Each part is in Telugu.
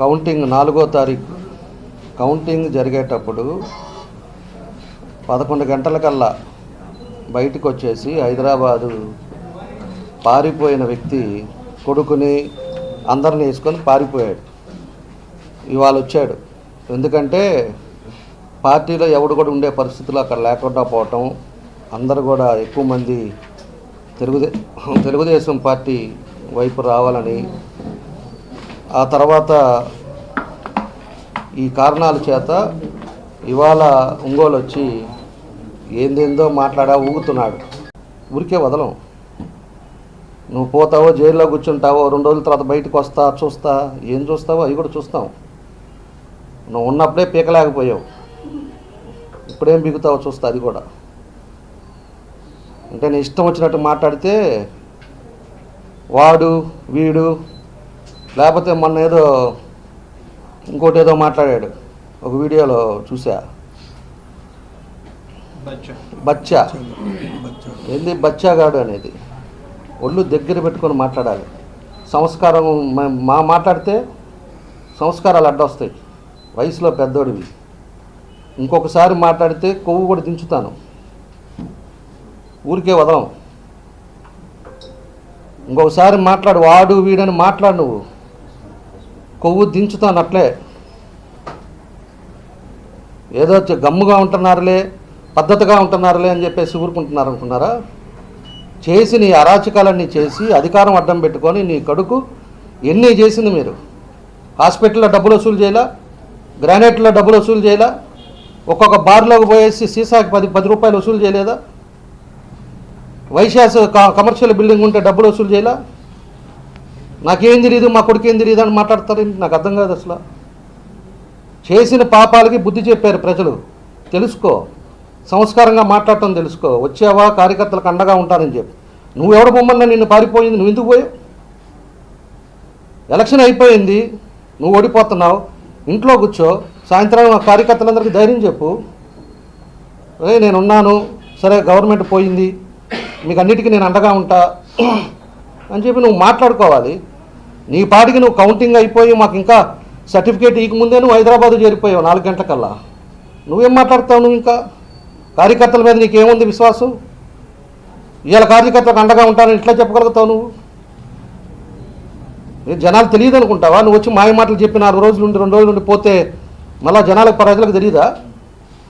కౌంటింగ్ నాలుగో తారీఖు. కౌంటింగ్ జరిగేటప్పుడు పదకొండు గంటలకల్లా బయటకు వచ్చేసి హైదరాబాదు పారిపోయిన వ్యక్తి కొడుకుని అందరిని వేసుకొని పారిపోయాడు. ఇవాళ వచ్చాడు. ఎందుకంటే పార్టీలో ఎవడు కూడా ఉండే పరిస్థితులు అక్కడ లేకుండా పోవటం అందరు కూడా ఎక్కువ మంది తెలుగుదే తెలుగుదేశం పార్టీ వైపు రావాలని ఆ తర్వాత ఈ కారణాల చేత ఇవాళ ఒంగోలు వచ్చి ఏందేందో మాట్లాడా ఊగుతున్నాడు. ఊరికే వదలం. నువ్వు పోతావో జైల్లో కూర్చుంటావో రెండు రోజుల తర్వాత బయటకు వస్తా చూస్తా ఏం చూస్తావో అవి కూడా చూస్తాం. నువ్వు ఉన్నప్పుడే పీకలేకపోయావు. ఇప్పుడేం బిగుతావో చూస్తా అది కూడా. అంటే నీ ఇష్టం వచ్చినట్టు మాట్లాడితే వాడు వీడు లేకపోతే మొన్న ఏదో ఇంకోటి ఏదో మాట్లాడాడు. ఒక వీడియోలో చూసా బచ్చా. ఏంది బచ్చాగాడు అనేది? ఒళ్ళు దగ్గర పెట్టుకొని మాట్లాడాలి. సంస్కారం మ- మాట్లాడితే సంస్కారాలు అడ్డొస్తాయి. వయసులో పెద్దోడివి. ఇంకొకసారి మాట్లాడితే కొవ్వు కూడా దించుతాను. ఊరికే వదలం. ఇంకొకసారి మాట్లాడు వాడు వీడని మాట్లాడు నువ్వు. కొవ్వు దించుతానట్లే. ఏదో గమ్ముగా ఉంటున్నారులే పద్ధతిగా ఉంటున్నారులే అని చెప్పేసి ఊరుకుంటున్నారు అనుకున్నారా చేసి నీ అరాచకాలన్నీ చేసి అధికారం అడ్డం పెట్టుకొని నీ కడుకు ఎన్ని చేసింది మీరు? హాస్పిటల్లో డబ్బులు వసూలు చేయాలా? గ్రానైట్లో డబ్బులు వసూలు చేయాలా? ఒక్కొక్క బార్లోకి పోయేసి సీసాకి పది పది రూపాయలు వసూలు చేయలేదా? వైశాస్ క- కమర్షియల్ బిల్డింగ్ ఉంటే డబ్బులు వసూలు చేయాలా? నాకేం తెలియదు మా కొడుకు ఏం తెలియదు అని మాట్లాడతారు నాకు అర్థం కాదు అసలు. చేసిన పాపాలకి బుద్ధి చెప్పారు ప్రజలు. తెలుసుకో. సంస్కారంగా మాట్లాడటం తెలుసుకో. వచ్చావా? కార్యకర్తలకు అండగా ఉంటానని చెప్పి. నువ్వు ఎవడ బొమ్మన్నా? నిన్ను పారిపోయింది. నువ్వు ఎందుకు పోయావు? ఎలక్షన్ అయిపోయింది. నువ్వు ఓడిపోతున్నావు. ఇంట్లో కూర్చో. సాయంత్రం కార్యకర్తలందరికీ ధైర్యం చెప్పు. ఏ నేనున్నాను. సరే గవర్నమెంట్ పోయింది. మీకు అన్నిటికీ నేను అండగా ఉంటా. అని చెప్పి నువ్వు మాట్లాడుకోవాలి. నీ పాటికి నువ్వు కౌంటింగ్ అయిపోయి మాకు ఇంకా సర్టిఫికేట్ ఇకముందే నువ్వు హైదరాబాద్ చేరిపోయావు నాలుగు గంటలకల్లా. నువ్వేం మాట్లాడతావు నువ్వు ఇంకా? కార్యకర్తల మీద నీకేముంది విశ్వాసం? ఇవాళ కార్యకర్తలకు అండగా ఉంటానని ఇట్లా చెప్పగలుగుతావు నువ్వు? మీరు జనాలు తెలియదు అనుకుంటావా? నువ్వు వచ్చి మాయ మాటలు చెప్పి నాలుగు రోజులు నుండి రెండు రోజులు నుండి పోతే మళ్ళా జనాలకు ప్రజలకు తెలియదా?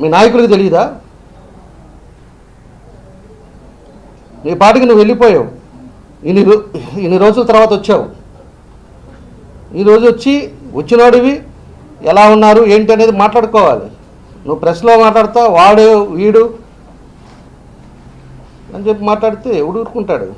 మీ నాయకులకు తెలియదా? నీ పాటికి నువ్వు వెళ్ళిపోయావు. ఇన్ని ఇన్ని రోజుల తర్వాత వచ్చావు. ఈ రోజు వచ్చి వచ్చినోడివి ఎలా ఉన్నారు ఏంటి అనేది మాట్లాడుకోవాలి. నువ్వు ప్రెస్లో మాట్లాడతావు వాడు వీడు అని చెప్పి మాట్లాడితే ఎవడు ఊరుకుంటాడు?